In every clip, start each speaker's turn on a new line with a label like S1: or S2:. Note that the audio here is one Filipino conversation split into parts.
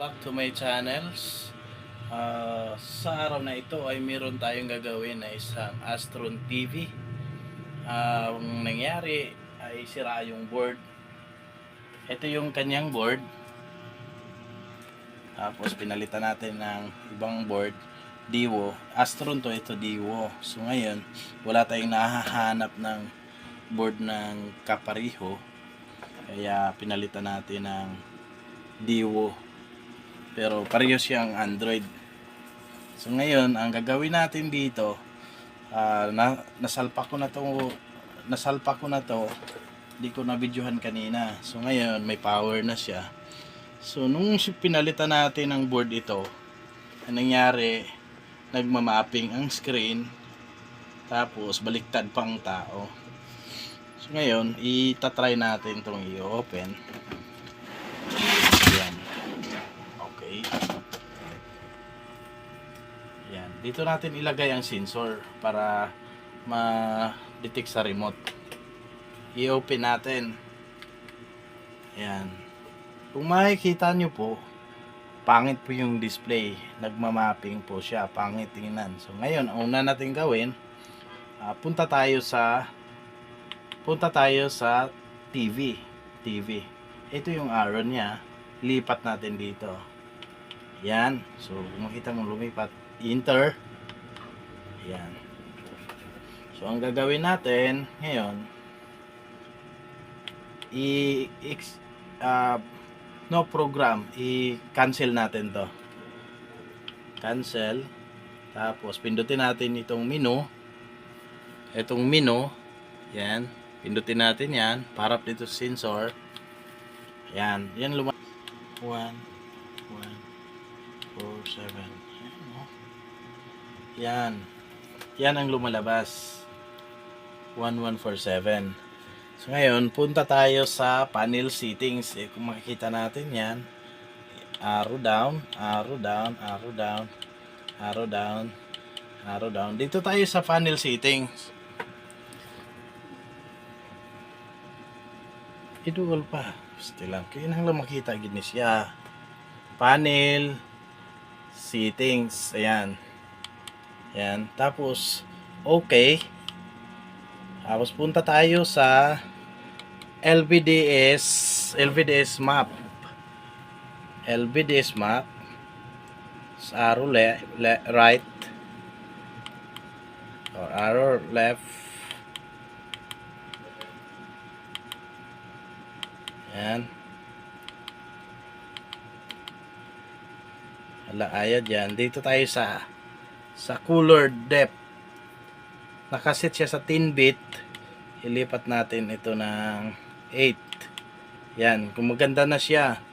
S1: Back to my channels. Ah, sa araw na ito ay meron tayong gagawin na isang Astron TV. Ah, ang nangyari ay sira yung board. Ito yung kanyang board. Tapos pinalitan natin ng ibang board. Diwo. Astron to ito Diwo. So ngayon, wala tayong nahahanap ng board ng kapariho. Kaya pinalitan natin ng Diwo. Pero pareho siyang Android. So ngayon, ang gagawin natin dito, ah, na, nasalpa ko na to, nasalpa ko na to, di ko na videohan kanina. So ngayon, may power na siya. So nung pinalitan natin ng board ito, ang nangyari, nagmamapping ang screen, tapos baliktad pang tao. So ngayon, itatry natin itong i-open. Yan. Okay. Yan. Dito natin ilagay ang sensor para ma-detect sa remote. I-open natin. Yan. Kung makikita nyo po, pangit po yung display. Nagmamapping po siya. Pangit tingnan. So ngayon, ang una natin gawin, ah, punta tayo sa punta tayo sa TV. TV. Ito yung arrow niya. Lipat natin dito. Yan. So, makita mo lumipat, enter. Yan. So, ang gagawin natin ngayon, i ex, ah, no program, i-cancel natin to. Cancel. Tapos, pindutin natin itong menu. Itong menu. Yan. Pindutin natin yan. Parap dito sensor. Yan. Yan luma 1, 1, 4, 7. Yan. Yan. Ang lumalabas. 1147. So ngayon, punta tayo sa panel settings. Eh, kung makikita natin yan, arrow down, arrow down, arrow down, arrow down, arrow down. Dito tayo sa panel settings. Idugol pa. Gusto lang. Kaya nang makita gini siya. Panel. Settings. Ayan. Ayan. Tapos, okay. Tapos punta tayo sa LVDS LVDS map. LVDS map. Sa arrow le, le- right or arrow left. Yan. Hala, ayad yan. Dito tayo sa sa cooler depth. Nakasit siya sa 10 bit. Ilipat natin ito ng 8. Yan. Kung maganda na siya.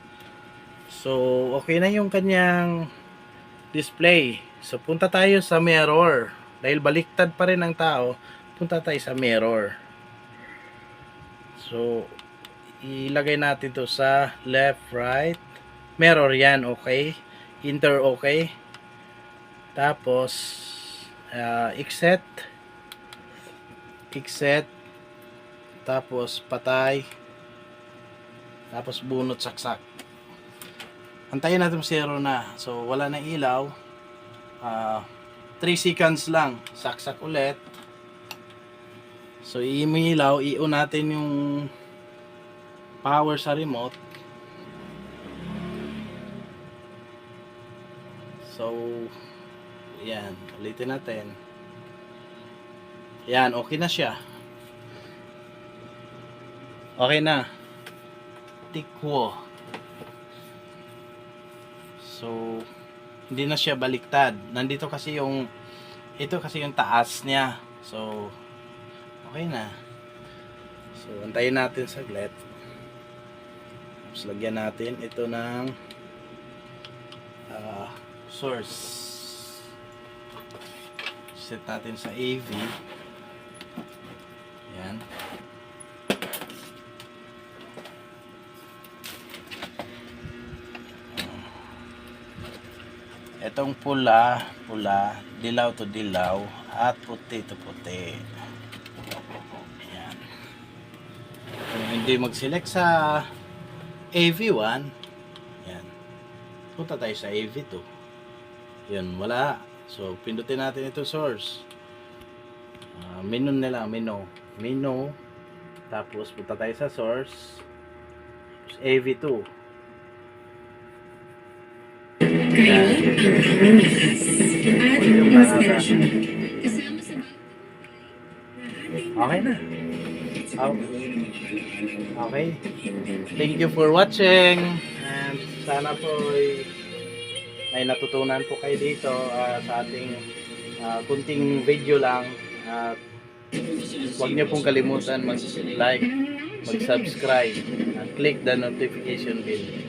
S1: So, okay na yung kanyang display. So, punta tayo sa mirror. Dahil baliktad pa rin ang tao, punta tayo sa mirror. So, ilagay natin to sa left, right. Mirror yan, okay. Enter, okay. Tapos, uh, exit. Exit. Tapos, patay. Tapos, bunot saksak. Antayin natin zero na. So, wala na ilaw. Ah, 3 seconds lang. Saksak ulit. So, i-ilaw. I-on natin yung power sa remote. So, yan. Ulitin natin. Yan, okay na siya. Okay na. Tikwo. So, hindi na siya baliktad. Nandito kasi yung, ito kasi yung taas niya. So, okay na. So, antayin natin saglit. Tapos lagyan natin ito ng ah, source. Set natin sa AV. Yan. Itong pula, pula, dilaw to dilaw, at puti to puti. Ayan. Kung hindi mag-select sa AV1, yan. punta tayo sa AV2. Yun, wala. So, pindutin natin ito source. Ah, menu nila, menu. Menu. Tapos, punta tayo sa source. Tapos, AV2. Yan. Yung para sa- Okay na. Oh. Okay. Thank you for watching. And sana po ay may natutunan po kayo dito ah, sa ating ah, kunting video lang. At huwag niyo pong kalimutan mag-like, mag-subscribe, and click the notification bell